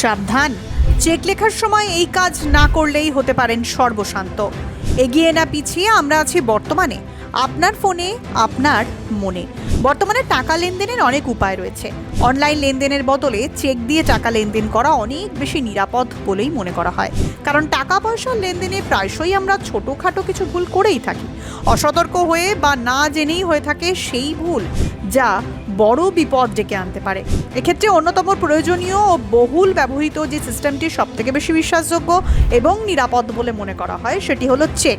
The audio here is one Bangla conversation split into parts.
সাবধান। চেক লেখার সময় এই কাজ না করলেই হতে পারেন সর্বশান্ত। এগিয়ে না পিছিয়ে আমরা আছি বর্তমানে, আপনার ফোনে, আপনার মনে। বর্তমানে টাকা লেনদেনের অনেক উপায় রয়েছে। অনলাইন লেনদেনের বদলে চেক দিয়ে টাকা লেনদেন করা অনেক বেশি নিরাপদ বলেই মনে করা হয়। কারণ টাকা পয়সার লেনদেনে প্রায়শই আমরা ছোটোখাটো কিছু ভুল করেই থাকি। অসতর্ক হয়ে বা না জেনেই হয়ে থাকে সেই ভুল যা বড় বিপদ ডেকে আনতে পারে। এক্ষেত্রে অন্যতম প্রয়োজনীয় ও বহুল ব্যবহৃত যে সিস্টেমটি সবথেকে বেশি বিশ্বাসযোগ্য এবং নিরাপদ বলে মনে করা হয় সেটি হলো চেক।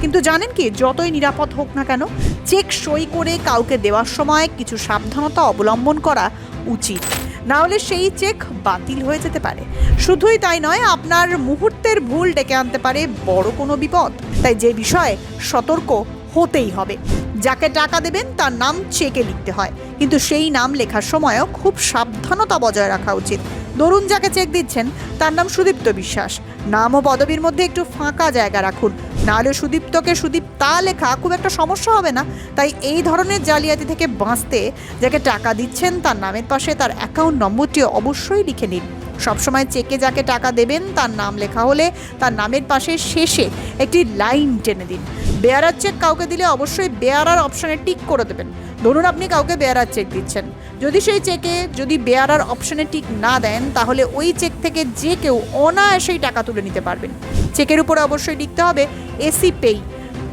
কিন্তু জানেন কি, যতই নিরাপদ হোক না কেন, চেক সই করে কাউকে দেওয়ার সময় কিছু সাবধানতা অবলম্বন করা উচিত। না হলে সেই চেক বাতিল হয়ে যেতে পারে। শুধুই তাই নয়, আপনার মুহূর্তের ভুল ডেকে আনতে পারে বড় কোনো বিপদ। তাই যে বিষয়ে সতর্ক হতেই হবে। যাকে টাকা দেবেন তার নাম চেকে লিখতে হয়। কিন্তু সেই নাম লেখার সময়ও খুব সাবধানতা বজায় রাখা উচিত। ধরুন যাকে চেক দিচ্ছেন, তার নাম সুদীপ্ত বিশ্বাস। নাম ও পদবীর মধ্যে একটু ফাঁকা জায়গা রাখুন। নাহলে সুদীপ্তকে সুদীপ তা লেখা খুব একটা সমস্যা হবে না। তাই এই ধরনের জালিয়াতি থেকে বাঁচতে, যাকে টাকা দিচ্ছেন তার নামের পাশে তার অ্যাকাউন্ট নম্বরটি অবশ্যই লিখে নিন। সবসময় চেকে যাকে টাকা দেবেন, তার নাম লেখা হলে তার নামের পাশে শেষে একটি লাইন টেনে দিন। বেয়ারার চেক কাউকে দিলে অবশ্যই বেয়ারার অপশানে টিক করে দেবেন। ধরুন আপনি কাউকে বেয়ারার চেক দিচ্ছেন। যদি সেই চেকে যদি বেয়ারার অপশানে টিক না দেন, তাহলে ওই চেক থেকে যে কেউ অনায়াসেই টাকা তুলে নিতে পারবেন। চেকের উপরে অবশ্যই লিখতে হবে এসি পেই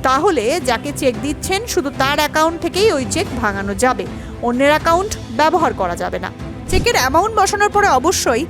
তাহলে যাকে চেক দিচ্ছেন, শুধু তার অ্যাকাউন্ট থেকেই ওই চেক ভাঙানো যাবে। অন্যের অ্যাকাউন্ট ব্যবহার করা যাবে না। চেকের অ্যামাউন্ট বসানোর পরে অবশ্যই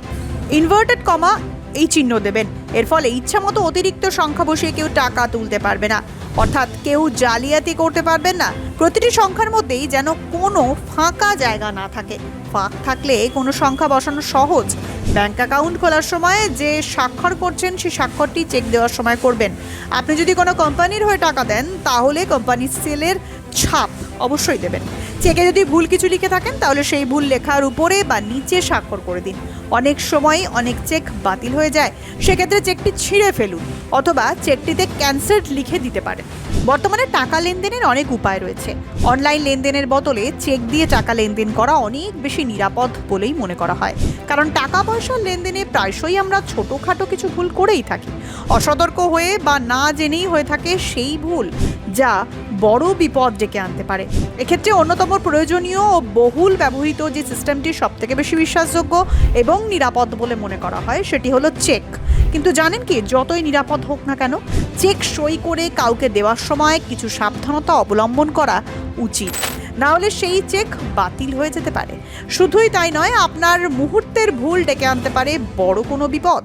ইনভার্টেড কমা এই চিহ্ন দেবেন। এর ফলে ইচ্ছামতো অতিরিক্ত সংখ্যা বসিয়ে কেউ টাকা তুলতে পারবে না। অর্থাৎ কেউ জালিয়াতি করতে পারবেন না। প্রতিটি সংখ্যার মধ্যেই যেন কোনো ফাঁকা জায়গা না থাকে। ফাঁক থাকলে কোনো সংখ্যা বসানো সহজ। ব্যাংক অ্যাকাউন্ট খোলার সময় যে স্বাক্ষর করছেন, সেই স্বাক্ষরটি চেক দেওয়ার সময় করবেন। আপনি যদি কোনো কোম্পানির হয়ে টাকা দেন, তাহলে কোম্পানির সেলের ছাপ অবশ্যই দেবেন। চেকে যদি ভুল কিছু লিখে থাকেন, তাহলে সেই ভুল লেখার উপরে বা নিচে স্বাক্ষর করে দিন। অনেক সময় অনেক চেক বাতিল হয়ে যায়। সেক্ষেত্রে চেকটি ছিঁড়ে ফেলুন অথবা চেকটিতে ক্যান্সেল লিখে দিতে পারেন। বর্তমানে টাকা লেনদেনের অনেক উপায় রয়েছে। অনলাইন লেনদেনের বদলে চেক দিয়ে টাকা লেনদেন করা অনেক বেশি নিরাপদ বলেই মনে করা হয়। কারণ টাকা পয়সার লেনদেনে প্রায়শই আমরা ছোটোখাটো কিছু ভুল করেই থাকি। অসতর্ক হয়ে বা না জেনেই হয়ে থাকে সেই ভুল যা বড় বিপদ ডেকে আনতে পারে। এক্ষেত্রে অন্যতম প্রয়োজনীয় ও বহুল ব্যবহৃত যে সিস্টেমটি সবথেকে বেশি বিশ্বাসযোগ্য এবং নিরাপদ বলে মনে করা হয়, সেটি হলো চেক। কিন্তু জানেন কি, যতই নিরাপদ হোক না কেন, চেক সই করে কাউকে দেওয়ার সময় কিছু সাবধানতা অবলম্বন করা উচিত। না হলে সেই চেক বাতিল হয়ে যেতে পারে। শুধুই তাই নয়, আপনার মুহূর্তের ভুল ডেকে আনতে পারে বড় কোনো বিপদ।